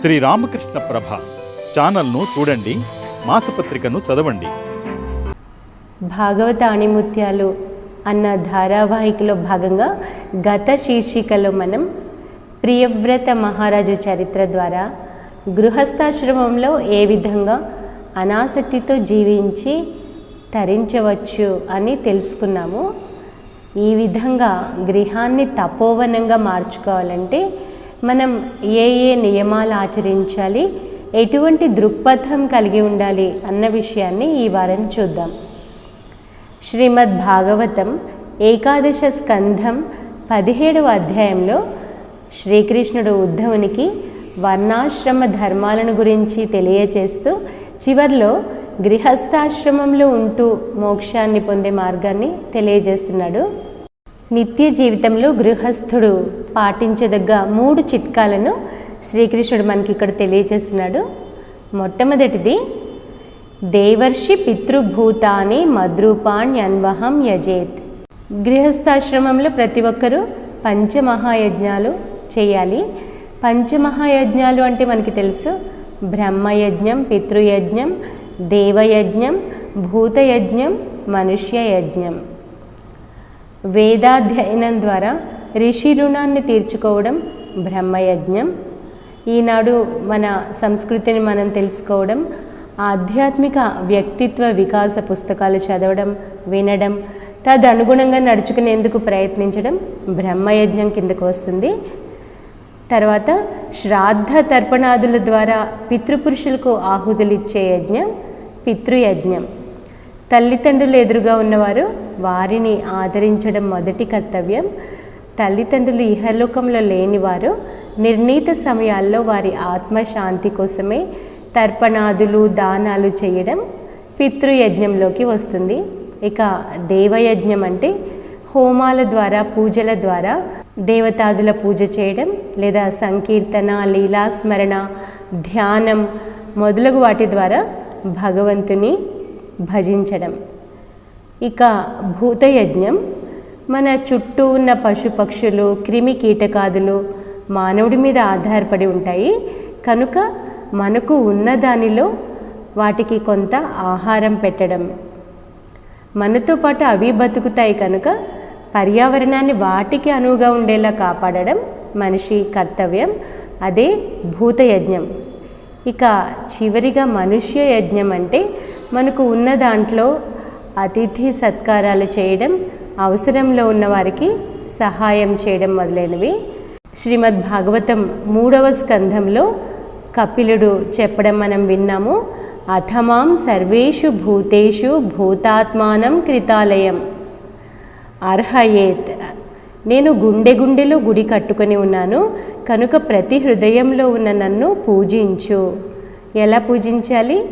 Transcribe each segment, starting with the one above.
శ్రీ రామకృష్ణ ప్రభ ఛానల్ను చూడండి మాసపత్రికను చదవండి. భాగవత అణిముత్యాలు అన్న ధారావాహికలో భాగంగా గత శీర్షికలో మనం ప్రియవ్రత మహారాజు చరిత్ర ద్వారా గృహస్థాశ్రమంలో ఏ విధంగా అనాసక్తితో జీవించి తరించవచ్చు అని తెలుసుకున్నాము. ఈ విధంగా గృహాన్ని తపోవనంగా మార్చుకోవాలంటే మనం ఏ ఏ నియమాలు ఆచరించాలి ఎటువంటి దృక్పథం కలిగి ఉండాలి అన్న విషయాన్ని ఈ వారం చూద్దాం. శ్రీమద్ భాగవతం ఏకాదశ స్కంధం పదిహేడవ అధ్యాయంలో శ్రీకృష్ణుడు ఉద్ధవునికి వర్ణాశ్రమ ధర్మాలను గురించి తెలియచేస్తూ చివర్లో గృహస్థాశ్రమంలో ఉంటూ మోక్షాన్ని పొందే మార్గాన్ని తెలియజేస్తున్నాడు. నిత్య జీవితంలో గృహస్థుడు పాటించదగ్గ మూడు చిట్కాలను శ్రీకృష్ణుడు మనకి ఇక్కడ తెలియజేస్తున్నాడు. మొట్టమొదటిది దేవర్షి పితృభూతాని మద్రూపాణ్యన్వహం యజేత్. గృహస్థాశ్రమంలో ప్రతి ఒక్కరూ పంచమహాయజ్ఞాలు చేయాలి. పంచమహాయజ్ఞాలు అంటే మనకి తెలుసు బ్రహ్మయజ్ఞం పితృయజ్ఞం దేవయజ్ఞం భూతయజ్ఞం మనుష్య యజ్ఞం వేదాధ్యయనం ద్వారా ఋషి రుణాన్ని తీర్చుకోవడం బ్రహ్మయజ్ఞం. ఈనాడు మన సంస్కృతిని మనం తెలుసుకోవడం ఆధ్యాత్మిక వ్యక్తిత్వ వికాస పుస్తకాలు చదవడం వినడం తదనుగుణంగా నడుచుకునేందుకు ప్రయత్నించడం బ్రహ్మయజ్ఞం కిందకు వస్తుంది. తర్వాత శ్రాద్ధ తర్పణాదుల ద్వారా పితృపురుషులకు ఆహుతులు ఇచ్చే యజ్ఞం పితృయజ్ఞం. తల్లిదండ్రులు ఎదురుగా ఉన్నవారు వారిని ఆదరించడం మొదటి కర్తవ్యం. తల్లిదండ్రులు ఇహలోకంలో లేనివారు నిర్ణీత సమయాల్లో వారి ఆత్మశాంతి కోసమే తర్పణాదులు దానాలు చేయడం పితృయజ్ఞంలోకి వస్తుంది. ఇక దేవయజ్ఞం అంటే హోమాల ద్వారా పూజల ద్వారా దేవతాదుల పూజ చేయడం లేదా సంకీర్తన లీలాస్మరణ ధ్యానం మొదలగు వాటి ద్వారా భగవంతుని భజించడం. ఇక భూతయజ్ఞం. మన చుట్టూ ఉన్న పశుపక్షులు క్రిమి కీటకాదులు మానవుడి మీద ఆధారపడి ఉంటాయి. కనుక మనకు ఉన్న దానిలో వాటికి కొంత ఆహారం పెట్టడం. మనతో పాటు అవి బతుకుతాయి కనుక పర్యావరణాన్ని వాటికి అనువుగా ఉండేలా కాపాడడం మనిషి కర్తవ్యం. అదే భూతయజ్ఞం. ఇక చివరిగా మనుష్య యజ్ఞం అంటే మనకు ఉన్న దాంట్లో అతిథి సత్కారాలు చేయడం అవసరంలో ఉన్న వారికి సహాయం చేయడం మొదలైనవి. శ్రీమద్ భాగవతం మూడవ స్కంధంలో కపిలుడు చెప్పడం మనం విన్నాము. అథమాం సర్వేషు భూతేషు భూతాత్మానం కృతాలయం. అర్హయేత్ నేను గుండె గుండెలో గుడి కట్టుకొని ఉన్నాను. కనుక ప్రతి హృదయంలో ఉన్న నన్ను పూజించు. ఎలా పూజించాలి?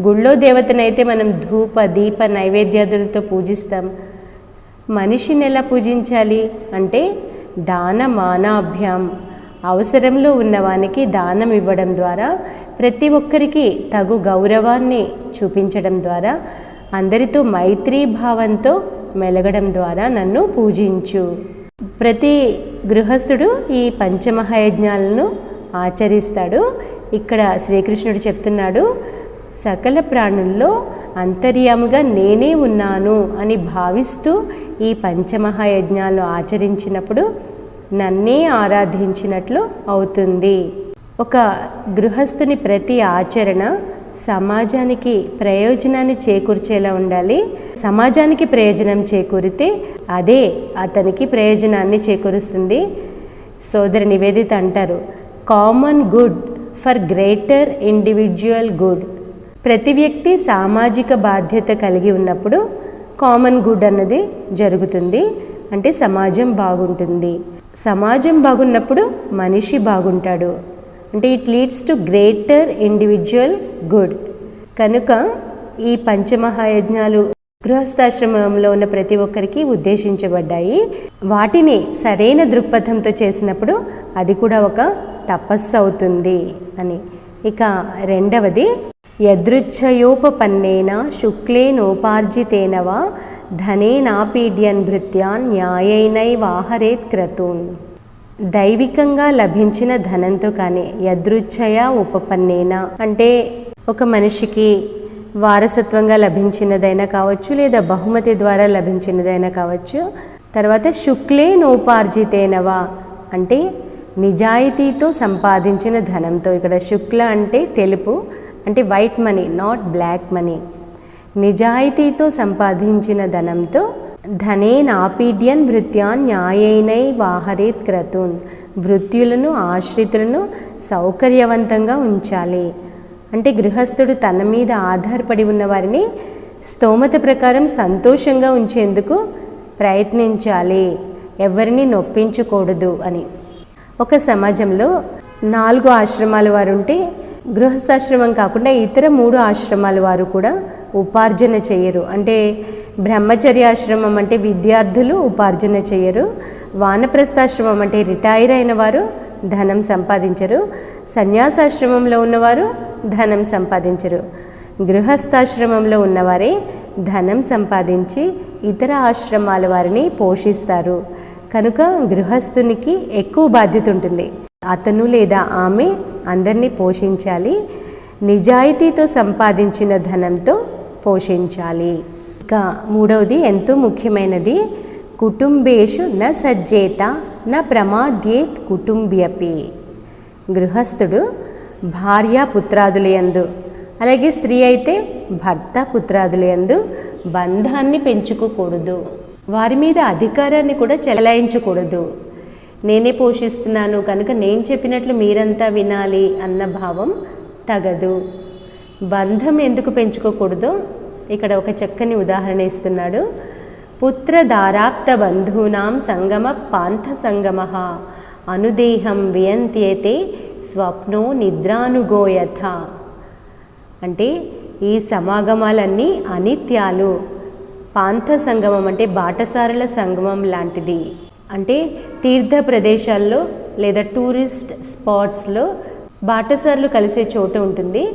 గుళ్ళో దేవతనైతే మనం ధూప దీప నైవేద్యాదులతో పూజిస్తాం. మనిషిని ఎలా పూజించాలి? అంటే దాన మానాభ్యాం. అవసరంలో ఉన్నవానికి దానం ఇవ్వడం ద్వారా ప్రతి ఒక్కరికి తగు గౌరవాన్ని చూపించడం ద్వారా అందరితో మైత్రీ భావంతో మెలగడం ద్వారా నన్ను పూజించు. ప్రతి గృహస్థుడు ఈ పంచమహాయజ్ఞాలను ఆచరిస్తాడు. ఇక్కడ శ్రీకృష్ణుడు చెప్తున్నాడు సకల ప్రాణుల్లో అంతర్యాముగా నేనే ఉన్నాను అని భావిస్తూ ఈ పంచమహాయజ్ఞాలు ఆచరించినప్పుడు నన్నే ఆరాధించినట్లు అవుతుంది. ఒక గృహస్థుని ప్రతి ఆచరణ సమాజానికి ప్రయోజనాన్ని చేకూర్చేలా ఉండాలి. సమాజానికి ప్రయోజనం చేకూరితే అదే అతనికి ప్రయోజనాన్ని చేకూరుస్తుంది. సోదరి నివేదిత అంటారు common good for greater individual good ప్రతి వ్యక్తి సామాజిక బాధ్యత కలిగి ఉన్నప్పుడు కామన్ గుడ్ అన్నది జరుగుతుంది. అంటే సమాజం బాగుంటుంది. సమాజం బాగున్నప్పుడు మనిషి బాగుంటాడు. అంటే it leads to greater individual good కనుక ఈ పంచమహాయజ్ఞాలు గృహస్థాశ్రమంలో ఉన్న ప్రతి ఒక్కరికి ఉద్దేశించబడ్డాయి. వాటిని సరైన దృక్పథంతో చేసినప్పుడు అది కూడా ఒక తపస్సు అవుతుంది అని. ఇక రెండవది యదృచ్ఛయోపన్నేన శుక్లేనోపార్జితేన వా ధనేనాపీడ్యన్ భృత్యాన్ న్యాయైనైవాహరేత్ క్రతూన్ దైవికంగా లభించిన ధనంతో కానీ యదృచ్ఛయ ఉపపన్నేన? అంటే ఒక మనిషికి వారసత్వంగా లభించినదైనా కావచ్చు లేదా బహుమతి ద్వారా లభించినదైనా కావచ్చు తర్వాత శుక్లే నోపార్జితేనవా? అంటే నిజాయితీతో సంపాదించిన ధనంతో. ఇక్కడ శుక్ల అంటే తెలుపు అంటే white money not black money. నిజాయితీతో సంపాదించిన ధనంతో ధనేనాపీడ్యన్ భృత్యాన్ న్యాయైనై వాహరేత్ క్రతున్. భృత్యులను ఆశ్రితులను సౌకర్యవంతంగా ఉంచాలి. అంటే గృహస్థుడు తన మీద ఆధారపడి ఉన్న వారిని స్తోమత ప్రకారం సంతోషంగా ఉంచేందుకు ప్రయత్నించాలి. ఎవరిని నొప్పించకూడదు అని. ఒక సమాజంలో నాలుగు ఆశ్రమాల వారు ఉంటే గృహస్థాశ్రమం కాకుండా ఇతర మూడు ఆశ్రమాల వారు కూడా ఉపార్జన చేయరు. అంటే బ్రహ్మచర్యాశ్రమం అంటే విద్యార్థులు ఉపార్జన చేయరు. వానప్రస్థాశ్రమం అంటే రిటైర్ అయిన వారు ధనం సంపాదించరు. సన్యాసాశ్రమంలో ఉన్నవారు ధనం సంపాదించరు. గృహస్థాశ్రమంలో ఉన్నవారే ధనం సంపాదించి ఇతర ఆశ్రమాల వారిని పోషిస్తారు. కనుక గృహస్థునికి ఎక్కువ బాధ్యత ఉంటుంది. అతను లేదా ఆమె అందరినీ పోషించాలి నిజాయితీతో సంపాదించిన ధనంతో పోషించాలి. ఇక మూడవది ఎంతో ముఖ్యమైనది కుటుంబేషు న సజ్జేత న ప్రమాద్యేత్ కుటుంబ్యపి. గృహస్థుడు భార్య పుత్రాదులయందు అలాగే స్త్రీ అయితే భర్త పుత్రాదులయందు బంధాన్ని పెంచుకోకూడదు. వారి మీద అధికారాన్ని కూడా చెలాయించకూడదు. నేనే పోషిస్తున్నాను కనుక నేను చెప్పినట్లు మీరంతా వినాలి అన్న భావం తగదు. బంధం ఎందుకు పెంచుకోకూడదో? ఇక్కడ ఒక చక్కని ఉదాహరణ ఇస్తున్నాడు. పుత్రధారాప్త బంధూనాం సంగమ పాంథ సంగమ. అనుదేహం వియంత్యతే స్వప్నో నిద్రానుగోయథ. అంటే ఈ సమాగమాలన్నీ అనిత్యాలు. పాంథ సంగమం అంటే బాటసారుల సంగమం లాంటిది. అంటే తీర్థ ప్రదేశాల్లో లేదా టూరిస్ట్ స్పాట్స్లో బాటసార్లు కలిసే చోటు ఉంటుంది.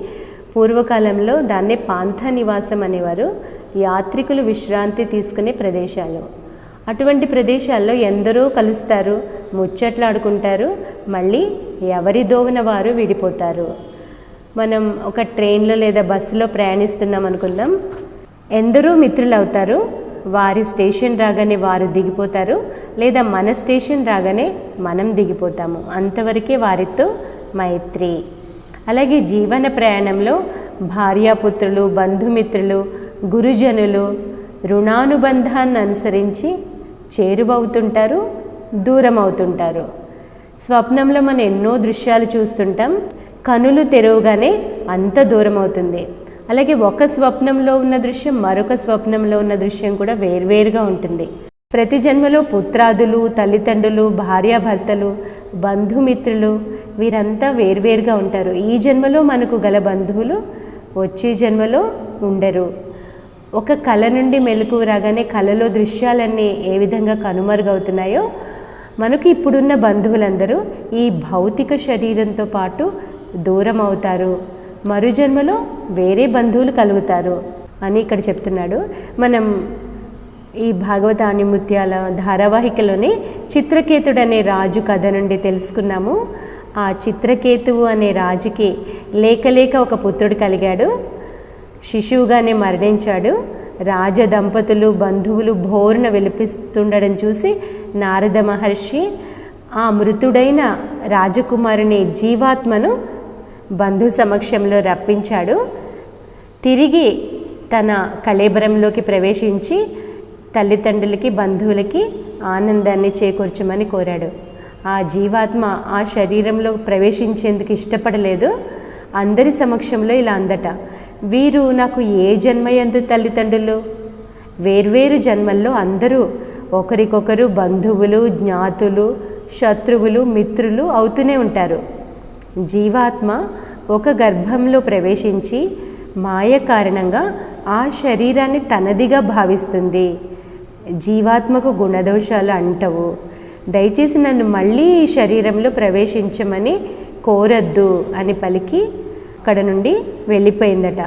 పూర్వకాలంలో దాన్నే పాంథ నివాసం అనేవారు. యాత్రికులు విశ్రాంతి తీసుకునే ప్రదేశాలు. అటువంటి ప్రదేశాల్లో ఎందరో కలుస్తారు ముచ్చట్లాడుకుంటారు మళ్ళీ ఎవరి దోవన వారు విడిపోతారు. మనం ఒక ట్రైన్లో లేదా బస్సులో ప్రయాణిస్తున్నాం అనుకుందాం ఎందరో మిత్రులు అవుతారు వారి స్టేషన్ రాగానే వారు దిగిపోతారు లేదా మన స్టేషన్ రాగానే మనం దిగిపోతాము. అంతవరకే వారితో మైత్రి. అలాగే జీవన ప్రయాణంలో భార్యాపుత్రులు బంధుమిత్రులు గురుజనులు రుణానుబంధాన్ని అనుసరించి చేరువవుతుంటారు దూరం అవుతుంటారు స్వప్నంలో మనం ఎన్నో దృశ్యాలు చూస్తుంటాం. కనులు తెరవగానే అంత దూరం అవుతుంది అలాగే ఒక స్వప్నంలో ఉన్న దృశ్యం మరొక స్వప్నంలో ఉన్న దృశ్యం కూడా వేర్వేరుగా ఉంటుంది. ప్రతి జన్మలో పుత్రాదులు తల్లిదండ్రులు భార్యాభర్తలు బంధుమిత్రులు వీరంతా వేర్వేరుగా ఉంటారు. ఈ జన్మలో మనకు గల బంధువులు వచ్చే జన్మలో ఉండరు. ఒక కళ నుండి మెలకు రాగానే కళలో దృశ్యాలన్నీ ఏ విధంగా కనుమరుగవుతున్నాయో మనకు ఇప్పుడున్న బంధువులందరూ ఈ భౌతిక శరీరంతో పాటు దూరం అవుతారు మరు జన్మలో వేరే బంధువులు కలుగుతారు అని ఇక్కడ చెప్తున్నాడు. మనం ఈ భాగవత ముత్యాల ధారావాహికలోని చిత్రకేతుడు అనే రాజు కథ నుండి తెలుసుకున్నాము. ఆ చిత్రకేతువు అనే రాజుకి లేకలేక ఒక పుత్రుడు కలిగాడు. శిశువుగానే మరణించాడు. రాజ దంపతులు బంధువులు భోరున విలిపిస్తుండడం చూసి నారద మహర్షి ఆ మృతుడైన రాజకుమారుని జీవాత్మను బంధు సమక్షంలో రప్పించాడు. తిరిగి తన కళేబరంలోకి ప్రవేశించి తల్లిదండ్రులకి బంధువులకి ఆనందాన్ని చేకూర్చమని కోరాడు. ఆ జీవాత్మ ఆ శరీరంలో ప్రవేశించేందుకు ఇష్టపడలేదు. అందరి సమక్షంలో ఇలా అందట వీరు నాకు ఏ జన్మయందు తల్లిదండ్రులు? వేర్వేరు జన్మల్లో అందరూ ఒకరికొకరు బంధువులు జ్ఞాతులు శత్రువులు మిత్రులు అవుతూనే ఉంటారు. జీవాత్మ ఒక గర్భంలో ప్రవేశించి మాయ కారణంగా ఆ శరీరాన్ని తనదిగా భావిస్తుంది. జీవాత్మకు గుణదోషాలు అంటవు. దయచేసి నన్ను మళ్ళీ ఈ శరీరంలో ప్రవేశించమని కోరద్దు అని పలికి అక్కడ నుండి వెళ్ళిపోయిందట.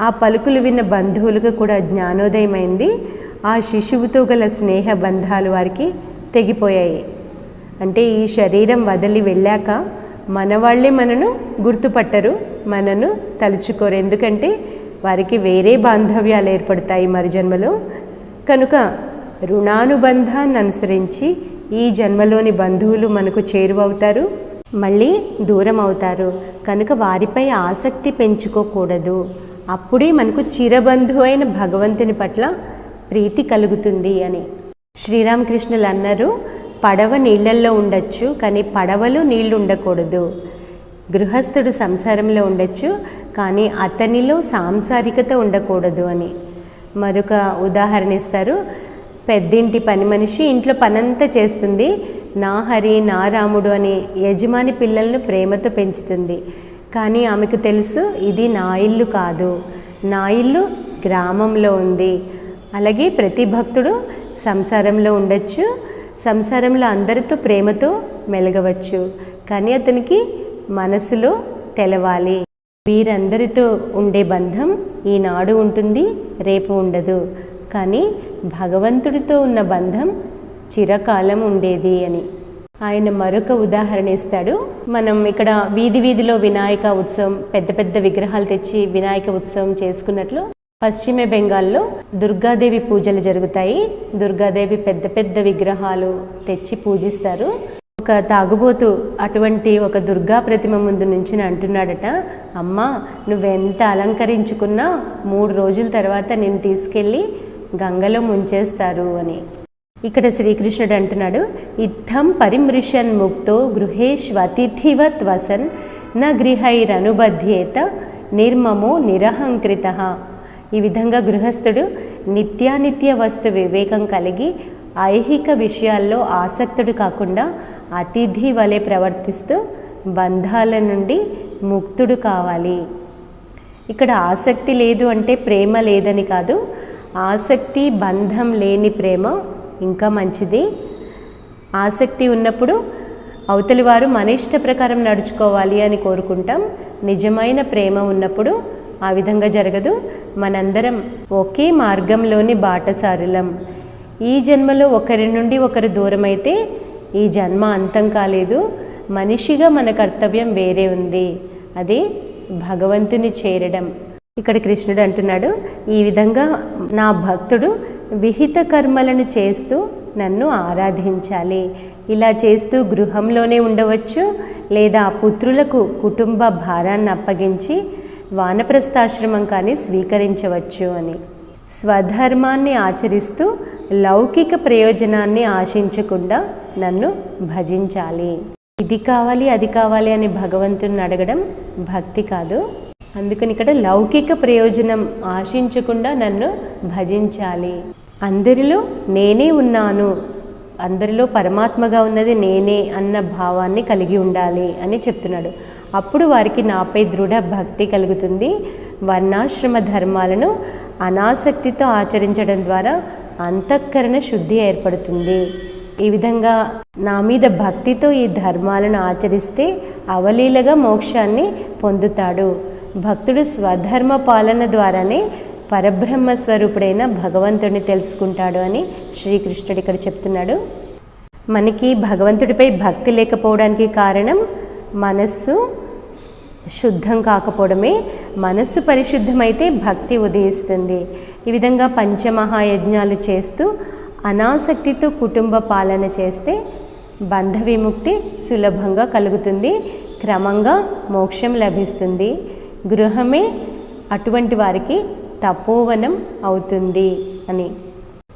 ఆ పలుకులు విన్న బంధువులకు కూడా జ్ఞానోదయమైంది. ఆ శిశువుతో గల స్నేహ బంధాలు వారికి తెగిపోయాయి. అంటే ఈ శరీరం వదిలి వెళ్ళాక మన వాళ్ళే మనను గుర్తుపట్టరు మనను తలుచుకోరు. ఎందుకంటే వారికి వేరే బాంధవ్యాలు ఏర్పడతాయి మరి జన్మలో. కనుక రుణానుబంధాన్ని అనుసరించి ఈ జన్మలోని బంధువులు మనకు చేరువవుతారు మళ్ళీ దూరం అవుతారు కనుక వారిపై ఆసక్తి పెంచుకోకూడదు. అప్పుడే మనకు చిరబంధువు అయిన భగవంతుని పట్ల ప్రీతి కలుగుతుంది అని. శ్రీరామకృష్ణులు అన్నారు పడవ నీళ్ళల్లో ఉండొచ్చు కానీ పడవలు నీళ్ళు ఉండకూడదు గృహస్థుడు సంసారంలో ఉండొచ్చు కానీ అతనిలో సాంసారికత ఉండకూడదు అని. మరొక ఉదాహరణ ఇస్తారు. పెద్దింటి పని మనిషి ఇంట్లో పనంతా చేస్తుంది. నా హరి నా రాముడు అని యజమాని పిల్లలను ప్రేమతో పెంచుతుంది. కానీ ఆమెకు తెలుసు ఇది నా ఇల్లు కాదు. నా ఇల్లు గ్రామంలో ఉంది. అలాగే ప్రతి భక్తుడు సంసారంలో ఉండొచ్చు సంసారంలో అందరితో ప్రేమతో మెలగవచ్చు. కానీ అతనికి మనసులో తెలవాలి. వీరందరితో ఉండే బంధం ఈనాడు ఉంటుంది రేపు ఉండదు. కానీ భగవంతుడితో ఉన్న బంధం చిరకాలం ఉండేది అని. ఆయన మరొక ఉదాహరణ ఇస్తాడు. మనం ఇక్కడ వీధి వీధిలో వినాయక ఉత్సవం పెద్ద పెద్ద విగ్రహాలు తెచ్చి వినాయక ఉత్సవం చేసుకున్నట్లు పశ్చిమ బెంగాల్లో దుర్గాదేవి పూజలు జరుగుతాయి. దుర్గాదేవి పెద్ద పెద్ద విగ్రహాలు తెచ్చి పూజిస్తారు. ఒక తాగుబోతు అటువంటి ఒక దుర్గా ప్రతిమ ముందు నుంచి అంటున్నాడట అమ్మా నువ్వెంత అలంకరించుకున్నా మూడు రోజుల తర్వాత నేను తీసుకెళ్ళి గంగలో ముంచేస్తారు అని. ఇక్కడ శ్రీకృష్ణుడు అంటున్నాడు ఇత్థం పరిమృషన్ ముక్తో గృహేష్వతిథివత్ వసన్ న గృహైరనుబధ్యేత నిర్మమో నిరహంకృత ఈ విధంగా గృహస్థుడు నిత్యానిత్య వస్తు వివేకం కలిగి ఐహిక విషయాల్లో ఆసక్తుడు కాకుండా అతిథి వలె ప్రవర్తిస్తూ బంధాల నుండి ముక్తుడు కావాలి. ఇక్కడ ఆసక్తి లేదు అంటే ప్రేమ లేదని కాదు. ఆసక్తి బంధం లేని ప్రేమ ఇంకా మంచిది. ఆసక్తి ఉన్నప్పుడు అవతలి వారు మన ఇష్ట ప్రకారం నడుచుకోవాలి అని కోరుకుంటాం. నిజమైన ప్రేమ ఉన్నప్పుడు ఆ విధంగా జరగదు. మనందరం ఒకే మార్గంలోని బాటసారులం. ఈ జన్మలో ఒకరి నుండి ఒకరు దూరమైతే ఈ జన్మ అంతం కాలేదు. మనిషిగా మన కర్తవ్యం వేరే ఉంది. అది భగవంతుని చేరడం. ఇక్కడ కృష్ణుడు అంటున్నాడు ఈ విధంగా నా భక్తుడు విహిత కర్మలను చేస్తూ నన్ను ఆరాధించాలి. ఇలా చేస్తూ గృహంలోనే ఉండవచ్చు లేదా పుత్రులకు కుటుంబ భారాన్ని అప్పగించి వానప్రస్థాశ్రమం కానీ స్వీకరించవచ్చు అని. స్వధర్మాన్ని ఆచరిస్తూ లౌకిక ప్రయోజనాన్ని ఆశించకుండా నన్ను భజించాలి. ఇది కావాలి అది కావాలి అని భగవంతుని అడగడం భక్తి కాదు. అందుకని ఇక్కడ లౌకిక ప్రయోజనం ఆశించకుండా నన్ను భజించాలి. అందరిలో నేనే ఉన్నాను. అందరిలో పరమాత్మగా ఉన్నది నేనే అన్న భావాన్ని కలిగి ఉండాలి అని చెప్తున్నాడు. అప్పుడు వారికి నాపై దృఢ భక్తి కలుగుతుంది. వర్ణాశ్రమ ధర్మాలను అనాసక్తితో ఆచరించడం ద్వారా అంతఃకరణ శుద్ధి ఏర్పడుతుంది. ఈ విధంగా నా మీద భక్తితో ఈ ధర్మాలను ఆచరిస్తే అవలీలగా మోక్షాన్ని పొందుతాడు. భక్తుడు స్వధర్మ పాలన ద్వారానే పరబ్రహ్మ స్వరూపుడైన భగవంతుడిని తెలుసుకుంటాడు అని శ్రీకృష్ణుడు ఇక్కడ చెప్తున్నాడు. మనకి భగవంతుడిపై భక్తి లేకపోవడానికి కారణం మనస్సు శుద్ధం కాకపోవడమే. మనస్సు పరిశుద్ధమైతే భక్తి ఉదయిస్తుంది. ఈ విధంగా పంచమహాయజ్ఞాలు చేస్తూ అనాసక్తితో కుటుంబ పాలన చేస్తే బంధ విముక్తి సులభంగా కలుగుతుంది. క్రమంగా మోక్షం లభిస్తుంది. గృహమే అటువంటి వారికి తపోవనం అవుతుంది అని.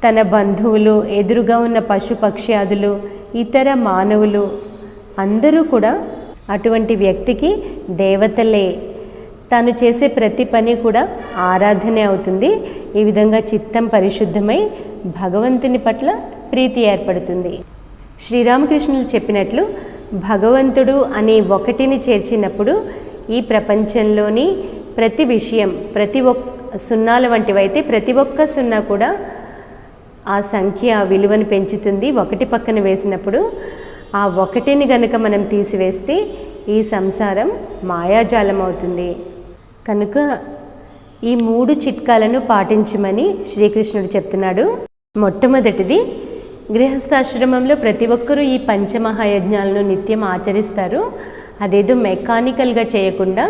తన బంధువులు ఎదురుగా ఉన్న పశుపక్ష్యాదులు ఇతర మానవులు అందరూ కూడా అటువంటి వ్యక్తికి దేవతలే. తాను చేసే ప్రతి పని కూడా ఆరాధనే అవుతుంది. ఈ విధంగా చిత్తం పరిశుద్ధమై భగవంతుని పట్ల ప్రీతి ఏర్పడుతుంది. శ్రీరామకృష్ణులు చెప్పినట్లు భగవంతుడు అనే ఒకటిని చేర్చినప్పుడు ఈ ప్రపంచంలోని ప్రతి విషయం ప్రతి ఒక్క సున్నాల వంటివైతే ప్రతి ఒక్క సున్నా కూడా ఆ సంఖ్య విలువను పెంచుతుంది. ఒకటి పక్కన వేసినప్పుడు ఆ ఒకటిని గనుక మనం తీసివేస్తే ఈ సంసారం మాయాజాలం అవుతుంది. కనుక ఈ మూడు చిట్కాలను పాటించమని శ్రీకృష్ణుడు చెప్తున్నాడు. మొట్టమొదటిది గృహస్థాశ్రమంలో ప్రతి ఒక్కరూ ఈ పంచమహాయజ్ఞాలను నిత్యం ఆచరిస్తారు. అదేదో మెకానికల్గా చేయకుండా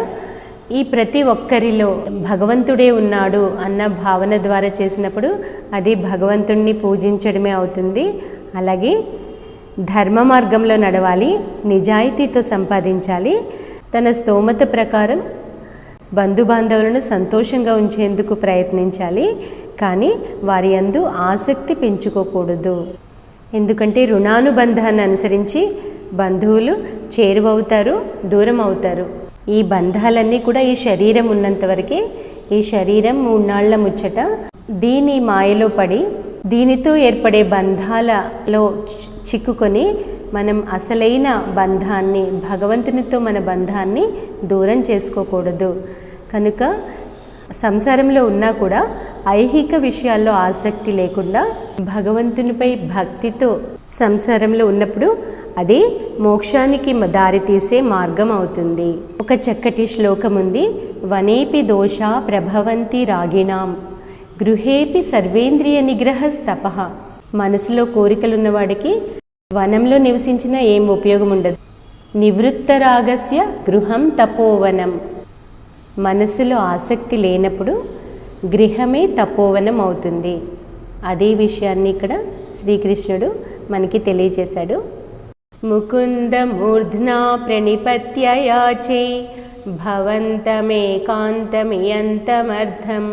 ఈ ప్రతి ఒక్కరిలో భగవంతుడే ఉన్నాడు అన్న భావన ద్వారా చేసినప్పుడు అది భగవంతుణ్ణి పూజించడమే అవుతుంది. అలాగే ధర్మ మార్గంలో నడవాలి నిజాయితీతో సంపాదించాలి. తన స్తోమత ప్రకారం బంధుబాంధవులను సంతోషంగా ఉంచేందుకు ప్రయత్నించాలి. కానీ వారి అందు ఆసక్తి పెంచుకోకూడదు. ఎందుకంటే రుణానుబంధాన్ని అనుసరించి బంధువులు చేరువవుతారు దూరం అవుతారు ఈ బంధాలన్నీ కూడా ఈ శరీరం ఉన్నంత వరకే ఈ శరీరం మూన్నాళ్ళ ముచ్చట దీని మాయలో పడి దీనితో ఏర్పడే బంధాలలో చి- చిక్కుకొని మనం అసలైన బంధాన్ని భగవంతునితో మన బంధాన్ని దూరం చేసుకోకూడదు. కనుక సంసారంలో ఉన్నా కూడా ఐహిక విషయాల్లో ఆసక్తి లేకుండా భగవంతునిపై భక్తితో సంసారంలో ఉన్నప్పుడు అది మోక్షానికి దారితీసే మార్గం అవుతుంది. ఒక చక్కటి శ్లోకం ఉంది వనేపి దోష ప్రభవంతి రాగిణాం గృహేపి సర్వేంద్రియ నిగ్రహస్తప. మనసులో కోరికలున్నవాడికి వనంలో నివసించిన ఏం ఉపయోగం ఉండదు నివృత్త రాగస్య గృహం తపోవనం. మనసులో ఆసక్తి లేనప్పుడు గృహమే తపోవనం అవుతుంది. అదే విషయాన్ని ఇక్కడ శ్రీకృష్ణుడు మనకి తెలియజేశాడు. ముకుంద మూర్ధ్నా ప్రణిపత్య యాచే భవంతమేకాంతమియంతమర్థం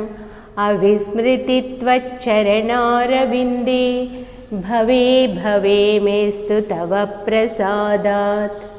అవిస్మృతి త్వచ్చరణారవిందే భవే భవే మేస్తు తవ ప్రసాదాత్